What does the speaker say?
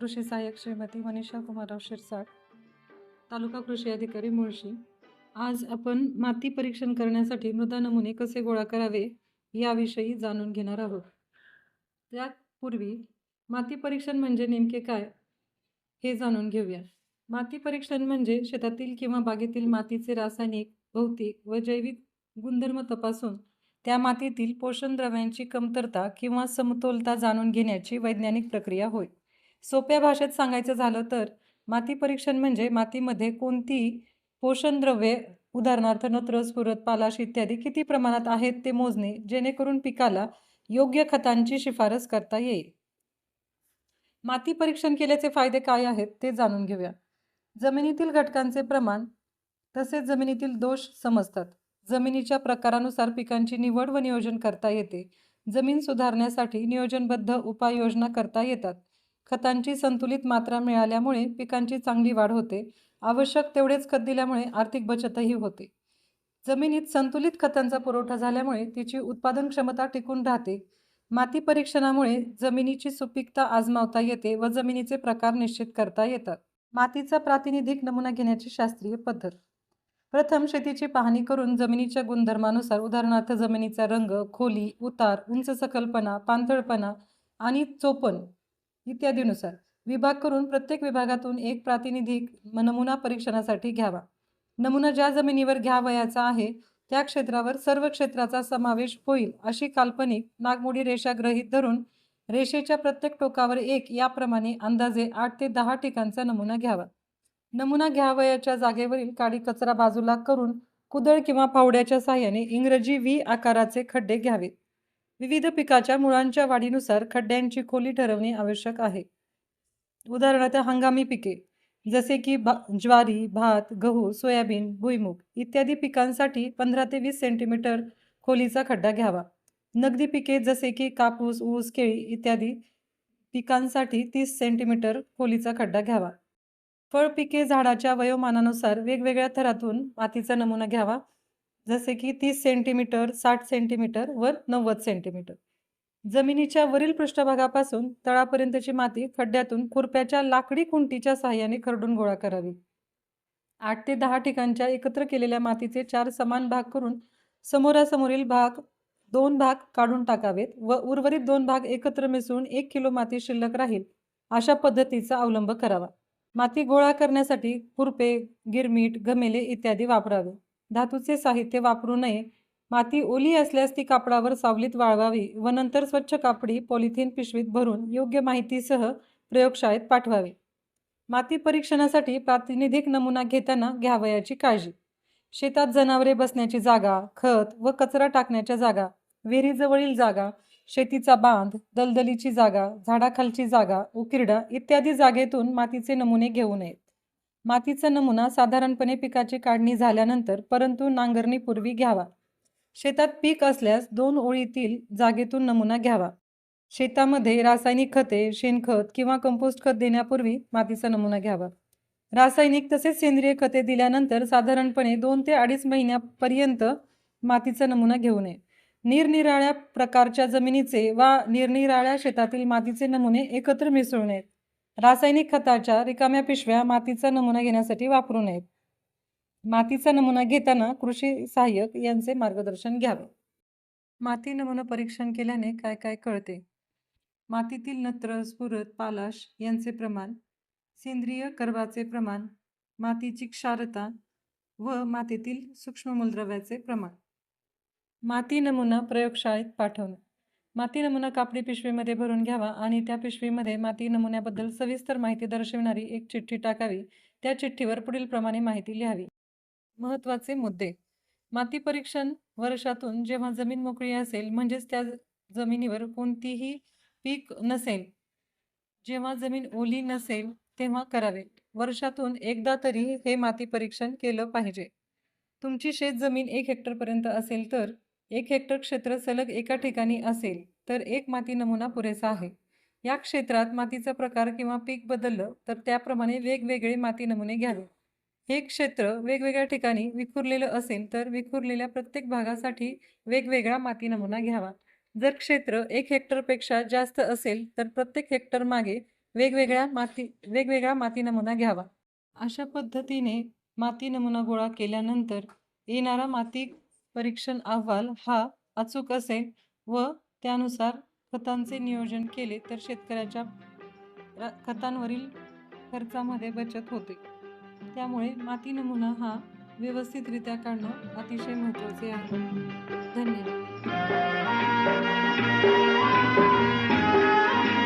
कृषी सहाय्यक श्रीमती मनीषा कुमारराव शिरसाट तालुका कृषी अधिकारी मुळशी. आज आपण माती परीक्षण करण्यासाठी मृदा नमुने कसे गोळा करावे याविषयी जाणून घेणार आहोत. त्यापूर्वी माती परीक्षण म्हणजे नेमके काय हे जाणून घेऊया. माती परीक्षण म्हणजे शेतातील किंवा बागेतील मातीचे रासायनिक भौतिक व जैविक गुणधर्म तपासून त्या मातीतील पोषण द्रव्यांची कमतरता किंवा समतोलता जाणून घेण्याची वैज्ञानिक प्रक्रिया होय. सोप्या भाषेत सांगायचं झालं तर माती परीक्षण म्हणजे मातीमध्ये कोणती पोषणद्रव्ये उदाहरणार्थ नत्र स्फुरत पालाश इत्यादी किती प्रमाणात आहेत ते मोजणे जेणेकरून पिकाला योग्य खतांची शिफारस करता येईल? माती परीक्षण केल्याचे फायदे काय आहेत ते जाणून घेऊया. जमिनीतील घटकांचे प्रमाण तसेच जमिनीतील दोष समजतात. जमिनीच्या प्रकारानुसार पिकांची निवड व नियोजन करता येते. जमीन सुधारण्यासाठी नियोजनबद्ध उपाययोजना करता येतात. खतांची संतुलित मात्रा मिळाल्यामुळे पिकांची चांगली वाढ होते. आवश्यक तेवढेच खत दिल्यामुळे आर्थिक बचतही होते. जमिनीत संतुलित खतांचा पुरवठा झाल्यामुळे तिची उत्पादन क्षमता टिकून राहते. माती परीक्षणामुळे जमिनीची सुपीकता आजमावता येते व जमिनीचे प्रकार निश्चित करता येतात. मातीचा प्रातिनिधिक नमुना घेण्याची शास्त्रीय पद्धत. प्रथम शेतीची पाहणी करून जमिनीच्या गुणधर्मानुसार उदाहरणार्थ जमिनीचा रंग खोली उतार उंच सकलपणा पाणथळपणा आणि चोपण इत्यादीनुसार विभाग करून प्रत्येक विभागातून एक प्रातिनिधिक नमुना परीक्षणासाठी घ्यावा. नमुना ज्या जमिनीवर घ्यावयाचा आहे त्या क्षेत्रावर सर्व क्षेत्राचा समावेश होईल अशी काल्पनिक नागमोडी रेषा गृहीत धरून रेषेच्या प्रत्येक टोकावर एक याप्रमाणे अंदाजे आठ ते दहा ठिकाणचा नमुना घ्यावा. नमुना घ्यावयाच्या जागेवरील काडी कचरा बाजूला करून कुदळ किंवा फावड्याच्या साहाय्याने इंग्रजी व्ही आकाराचे खड्डे घ्यावेत. विविध पिकाच्या मुळांच्या वाढीनुसार खड्ड्यांची खोली ठरवणे आवश्यक आहे. उदाहरणार्थ हंगामी पिके जसे की भा ज्वारी भात गहू सोयाबीन भुईमूग इत्यादी पिकांसाठी पंधरा ते वीस सेंटीमीटर खोलीचा खड्डा घ्यावा. नगदी पिके जसे की कापूस ऊस केळी इत्यादी पिकांसाठी तीस सेंटीमीटर खोलीचा खड्डा घ्यावा. फळपिके झाडाच्या वयोमानानुसार वेगवेगळ्या थरातून मातीचा नमुना घ्यावा. जसे की तीस सेंटीमीटर साठ सेंटीमीटर वर नव्वद सेंटीमीटर जमिनीच्या वरील पृष्ठभागापासून तळापर्यंतची माती खड्ड्यातून खुरप्याच्या लाकडी खुंटीच्या साहाय्याने खरडून गोळा करावी. आठ ते दहा ठिकाणच्या एकत्र केलेल्या मातीचे चार समान भाग करून समोरासमोरील भाग दोन भाग काढून टाकावेत व उर्वरित दोन भाग एकत्र मिसळून एक किलो माती शिल्लक राहील अशा पद्धतीचा अवलंब करावा. माती गोळा करण्यासाठी खुरपे गिरमीट घमेले इत्यादी वापरावे. धातूचे साहित्य वापरू नये. माती ओली असल्यास ती कापडावर सावलीत वाळवावी व नंतर स्वच्छ कापडी पॉलिथिन पिशवीत भरून योग्य माहितीसह प्रयोगशाळेत पाठवावी. माती परीक्षणासाठी प्रातिनिधिक नमुना घेताना घ्यावयाची काळजी. शेतात जनावरे बसण्याची जागा खत व कचरा टाकण्याच्या जागा विहिरीजवळील जागा शेतीचा बांध दलदलीची जागा झाडाखालची जागा उकिरडा इत्यादी जागेतून मातीचे नमुने घेऊ नयेत. मातीचा नमुना साधारणपणे पिकाची काढणी झाल्यानंतर परंतु नांगरणीपूर्वी घ्यावा. शेतात पीक असल्यास दोन ओळीतील जागेतून नमुना घ्यावा. शेतामध्ये रासायनिक खते शेणखत किंवा कंपोस्ट खत देण्यापूर्वी मातीचा नमुना घ्यावा. रासायनिक तसेच सेंद्रिय खते दिल्यानंतर साधारणपणे दोन ते अडीच महिन्यापर्यंत मातीचा नमुना घेऊ नये. निरनिराळ्या प्रकारच्या जमिनीचे वा निरनिराळ्या शेतातील मातीचे नमुने एकत्र मिसळू नयेत. रासायनिक खताच्या रिकाम्या पिशव्या मातीचा नमुना घेण्यासाठी वापरू नयेत. मातीचा नमुना घेताना कृषी सहाय्यक यांचे मार्गदर्शन घ्यावे. माती नमुना परीक्षण केल्याने काय काय कळते? मातीतील नत्र स्फुरत पालाश यांचे प्रमाण सेंद्रिय कर्वाचे प्रमाण मातीची क्षारता व मातीतील सूक्ष्म मूलद्रव्याचे प्रमाण. माती नमुना प्रयोगशाळेत पाठवणे. माती नमुना कापडी पिशवीमध्ये भरून घ्यावा आणि त्या पिशवीमध्ये माती नमुन्याबद्दल सविस्तर माहिती दर्शविणारी एक चिठ्ठी टाकावी. त्या चिठ्ठीवर पुढील प्रमाणे माहिती लिहावी. महत्त्वाचे मुद्दे. माती परीक्षण वर्षातून जेव्हा जमीन मोकळी असेल म्हणजेच त्या जमिनीवर कोणतीही पीक नसेल जेव्हा जमीन ओली नसेल तेव्हा करावे. वर्षातून एकदा तरी हे माती परीक्षण केलं पाहिजे. तुमची शेतजमीन एक हेक्टरपर्यंत असेल तर एक हेक्टर क्षेत्र सलग एका ठिकाणी असेल तर एक माती नमुना पुरेसा आहे. या क्षेत्रात मातीचा प्रकार किंवा पीक बदललं तर त्याप्रमाणे वेगवेगळे माती नमुने घ्यावे. हे क्षेत्र वेगवेगळ्या ठिकाणी विखुरलेलं असेल तर विखुरलेल्या प्रत्येक भागासाठी वेगवेगळा माती नमुना घ्यावा. जर क्षेत्र एक हेक्टरपेक्षा जास्त असेल तर प्रत्येक हेक्टर मागे वेगवेगळ्या माती वेगवेगळा माती नमुना घ्यावा. अशा पद्धतीने माती नमुना गोळा केल्यानंतर येणारा माती परीक्षण अहवाल हा अचूक असेल व त्यानुसार खतांचे नियोजन केले तर शेतकऱ्याच्या खतांवरील खर्चामध्ये बचत होते. त्यामुळे माती नमुना हा व्यवस्थितरित्या काढणं अतिशय महत्त्वाचे आहे. धन्यवाद.